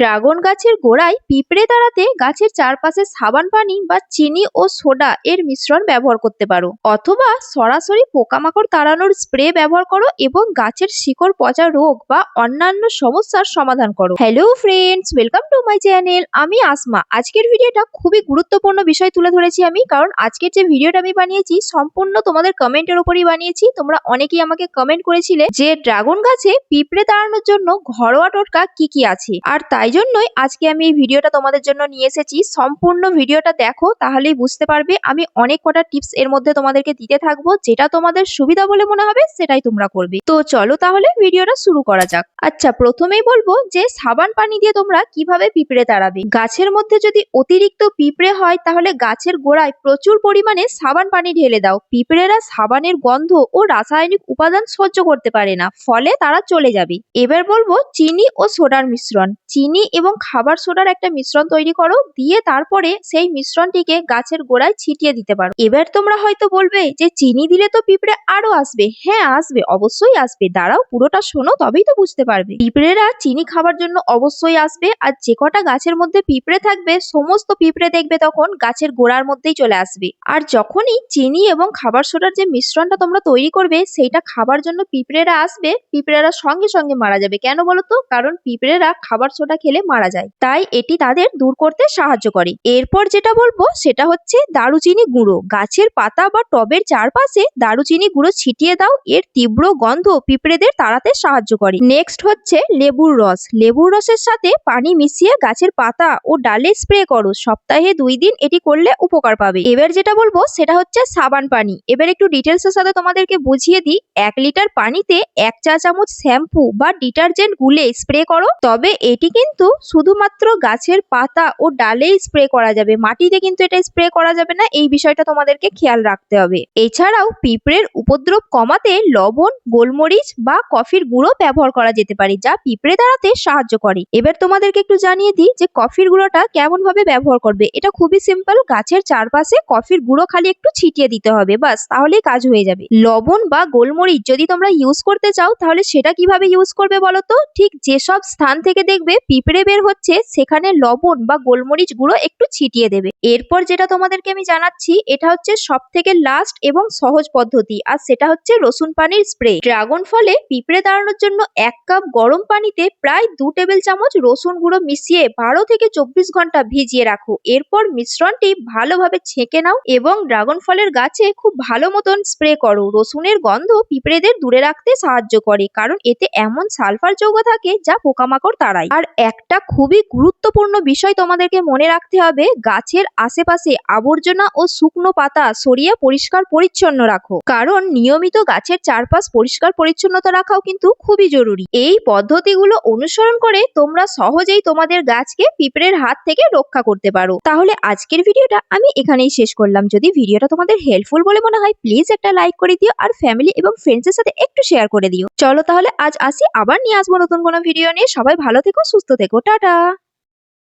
Dragon গাছের গোড়ায় পিঁপড়ে দাঁড়াতে গাছের চারপাশে সাবান পানি বা চিনি ও সোডা এর মিশ্রণ ব্যবহার করতে পারো। অথবা সরাসরি পোকামাকড় তাড়ানোর স্প্রে ব্যবহার করো এবং গাছের শিকড় পচা রোগ বা অন্যান্য সমস্যার সমাধান করো। Hello friends welcome to my channel আমি আসমা। আজকের ভিডিওটা খুবই গুরুত্বপূর্ণ বিষয় তুলে ধরেছি আমি, কারণ আজকের যে ভিডিওটা আমি বানিয়েছি সম্পূর্ণ তোমাদের কমেন্টের উপরই বানিয়েছি। তোমরা অনেকেই আমাকে কমেন্ট করেছিলে যে ড্রাগন গাছে পিঁপড়ে তাড়ানোর জন্য ঘরোয়া টোটকা কি কি আছে। আর তাই জন্যই আজকে আমি এই ভিডিওটা তোমাদের জন্য নিয়ে এসেছি। সম্পূর্ণ ভিডিওটা দেখো, তাহলেই বুঝতে পারবে আমি অনেক কটা টিপস এর মধ্যে তোমাদেরকে দিতে থাকব। যেটা তোমাদের সুবিধা বলে মনে হবে, সেটাই তোমরা করবে। তো চলো তাহলে ভিডিওটা শুরু করা যাক। আচ্ছা প্রথমেই বলব যে সাবান পানি দিয়ে তোমরা কীভাবে পিঁপড়ে তাড়াবে গাছের মধ্যে যদি অতিরিক্ত পিঁপড়ে হয়, তাহলে গাছের গোড়ায় প্রচুর পরিমাণে সাবান পানি ঢেলে দাও। পিঁপড়েরা সাবানের গন্ধ ও রাসায়নিক উপাদান সহ্য করতে পারে না, ফলে তারা চলে যাবে। এবার বলব চিনি ও সোডার মিশ্রণ। চিনি এবং খাবার সোডার একটা মিশ্রণ তৈরি করো, দিয়ে তারপরে সেই মিশ্রণটিকে গাছের গোড়ায় ছিটিয়ে দিতে পারো। এবার তোমরা হয়তো বলবে যে চিনি দিলে তো পিঁপড়ে আরও আসবে। হ্যাঁ আসবে, অবশ্যই আসবে। দাঁড়াও, পুরোটা শোনো, তবেই তো বুঝতে পারবে। পিঁপড়েরা চিনি খাবার জন্য অবশ্যই আসবে, আর যে কটা গাছের মধ্যে পিঁপড়ে থাকবে, সমস্ত পিঁপড়ে দেখবে তখন গাছের গোড়ার মধ্যেই চলে আসবে। আর যখনই চিনি এবং খাবার সোডার যে মিশ্রণটা তোমরা তৈরি করবে, সেইটা খাবার জন্য পিঁপড়েরা আসবে, পিঁপড়েরা সঙ্গে সঙ্গে মারা যাবে। কেন বলো তো? কারণ পিঁপড়েরা খাবার সোডা খেলে মারা যায়। তাই এটি তাদের দূর করতে সাহায্য করে। এরপর যেটা বলব, সেটা হচ্ছে দারুচিনি গুঁড়ো। গাছের পাতা বা টবের চারপাশে দারুচিনি গুঁড়ো ছিটিয়ে দাও। এর তীব্র গন্ধ পিঁপড়েদের তাড়াতে সাহায্য করে। নেক্সট হচ্ছে লেবুর রস। লেবুর রসের সাথে পানি মিশিয়ে গাছের পাতা ও ডালে স্প্রে করো। সপ্তাহে দুই দিন এটি করলে উপকার পাবে। এবার যেটা বলব, সেটা হচ্ছে সাবান পানি। এবার একটু ডিটেলস এর সাথে তোমাদেরকে বুঝিয়ে দিই। এক লিটার পানিতে এক চা চামচ শ্যাম্পু বা ডিটারজেন্ট গুলে স্প্রে করো। তবে এটি কিন্তু শুধুমাত্র গাছের পাতা ও ডালেই স্প্রে করা যাবে। মাটিতে কিন্তু এটা স্প্রে করা যাবে না। এই বিষয়টা তোমাদেরকে খেয়াল রাখতে হবে। এছাড়াও পিঁপড়ের উপদ্রব কমাতে লবণ, গোলমরিচ বা কফির গুঁড়ো ব্যবহার করা যেতে পারে, যা পিঁপড়ে দাঁড়াতে সাহায্য করে। এবার তোমাদেরকে একটু জানিয়ে দিই যে কফির গুঁড়োটা কেমন ভাবে ব্যবহার করবে। এটা খুবই সিম্পল গাছের চারপাশে কফির গুঁড়ো খালি একটু ছিটিয়ে দিতে হবে বাস তাহলেই কাজ হয়ে যাবে। লবণ বা গোলমরিচ যদি তোমরা ইউজ করতে চাও, তাহলে সেটা কীভাবে ইউজ করবে বলো তো? ঠিক যেসব স্থান থেকে দেখবে পিঁপড়ে বের হচ্ছে, সেখানে লবণ বা গোলমরিচ গুঁড়ো একটু ছিটিয়ে দেবে। এরপর যেটা তোমাদেরকে আমি জানাচ্ছি, এটা হচ্ছে সব থেকে লাস্ট এবং সহজ পদ্ধতি, আর সেটা হচ্ছে রসুন পানির স্প্রে ড্রাগন ফলে পিঁপড়ে দাঁড়ানোর জন্য এক কাপ গরম পানিতে প্রায় দু টেবিল চামচ রসুন গুঁড়ো মিশিয়ে বারো থেকে চব্বিশ ঘণ্টা ভিজিয়ে রাখো। এরপর মিশ্রণটি ভালোভাবে ছেঁকে নাও এবং ড্রাগন ফলের গাছে খুব ভালো মতন স্প্রে করো। রসুনের গন্ধ পিঁপড়েদের দূরে রাখতে সাহায্য করে, কারণ এতে এমন সালফার যৌগ থাকে যা পোকামাকড় তাড়ায়। আর একটা খুবই গুরুত্বপূর্ণ বিষয় তোমাদেরকে মনে রাখতে হবে, গাছের আশেপাশে আবর্জনা ও শুকনো পাতা সরিয়ে পরিষ্কার পরিচ্ছন্ন রাখো। কারণ নিয়মিত গাছের চারপাশ পরিষ্কার পরিচ্ছন্নতা রাখাও কিন্তু খুবই জরুরি। এই পদ্ধতিগুলো অনুসরণ করে তোমরা সহজেই তোমাদের গাছকে পিঁপড়ের হাত থেকে রক্ষা করতে পারো। তাহলে আজকের ভিডিওটা আমি এখানেই শেষ করলাম। যদি ভিডিওটা তোমাদের হেল্পফুল বলে মনে হয় প্লিজ একটা লাইক করে দিও আর ফ্যামিলি এবং ফ্রেন্ডসের সাথে একটু শেয়ার করে দিও। চলো তাহলে আজ আসি, আবার নিয়ে আসব নতুন কোনো ভিডিও নিয়ে। সবাই ভালো থেকো, সুস্থ থেকো টাটা।